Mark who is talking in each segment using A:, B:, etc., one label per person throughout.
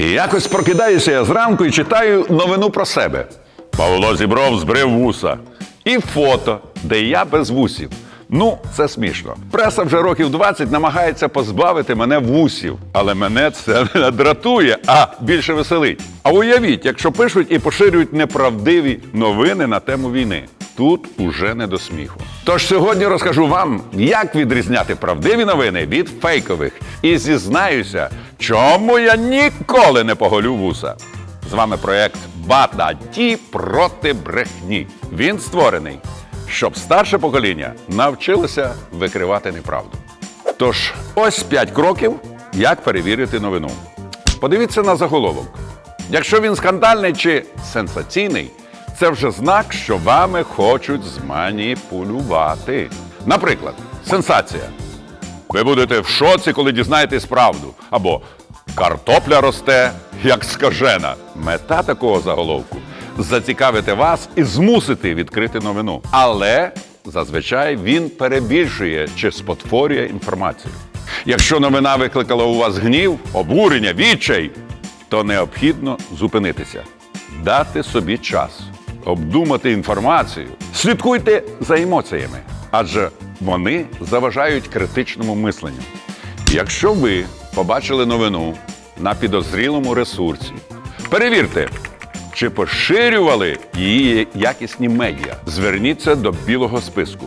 A: І якось прокидаюся я зранку і читаю новину про себе. Павло Зібров збрив вуса. І фото, де я без вусів. Ну, це смішно. Преса вже років 20 намагається позбавити мене вусів, але мене це не дратує, а більше веселить. А уявіть, якщо пишуть і поширюють неправдиві новини на тему війни. Тут уже не до сміху. Тож сьогодні розкажу вам, як відрізняти правдиві новини від фейкових. І зізнаюся, чому я ніколи не поголю вуса. З вами проект Бата Ті проти брехні. Він створений, щоб старше покоління навчилося викривати неправду. Тож, ось 5 кроків, як перевірити новину. Подивіться на заголовок. Якщо він скандальний чи сенсаційний, це вже знак, що вами хочуть зманіпулювати. Наприклад, сенсація. Ви будете в шоці, коли дізнаєтесь правду. Або картопля росте, як скажена. Мета такого заголовку зацікавити вас і змусити відкрити новину. Але зазвичай він перебільшує чи спотворює інформацію. Якщо новина викликала у вас гнів, обурення, відчай, то необхідно зупинитися, дати собі час, обдумати інформацію, слідкуйте за емоціями, адже вони заважають критичному мисленню. Якщо ви побачили новину на підозрілому ресурсі, перевірте, чи поширювали її якісні медіа. Зверніться до білого списку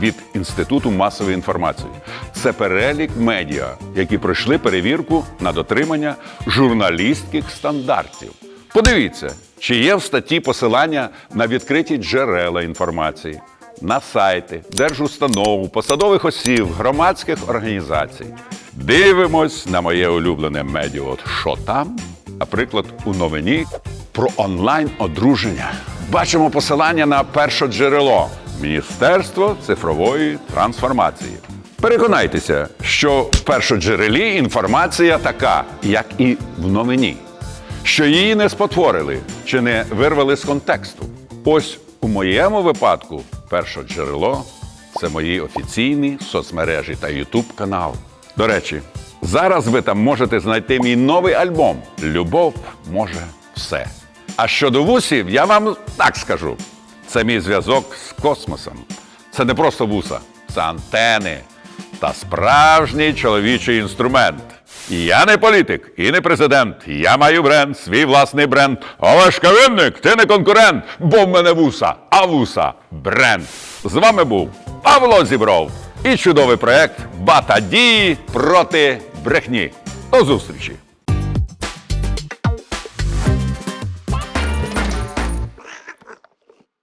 A: від Інституту масової інформації. Це перелік медіа, які пройшли перевірку на дотримання журналістських стандартів. Подивіться, чи є в статті посилання на відкриті джерела інформації, на сайти, держустанов, посадових осіб, громадських організацій. Дивимось на моє улюблене медіа. От що там? Наприклад, у новині про онлайн одруження. Бачимо посилання на перше джерело Міністерство цифрової трансформації. Переконайтеся, що в першоджерелі інформація така, як і в новині, що її не спотворили чи не вирвали з контексту. Ось у моєму випадку перше джерело це мої офіційні соцмережі та Ютуб канал. До речі, зараз ви там можете знайти мій новий альбом Любов може все. А щодо вусів, я вам так скажу: це мій зв'язок з космосом. Це не просто вуса, це антени та справжній чоловічий інструмент. Я не політик і не президент. Я маю бренд, свій власний бренд. Олешка Винник, ти не конкурент, бо в мене вуса, а вуса бренд. З вами був Павло Зібров і чудовий проект Бата дії проти брехні. До зустрічі!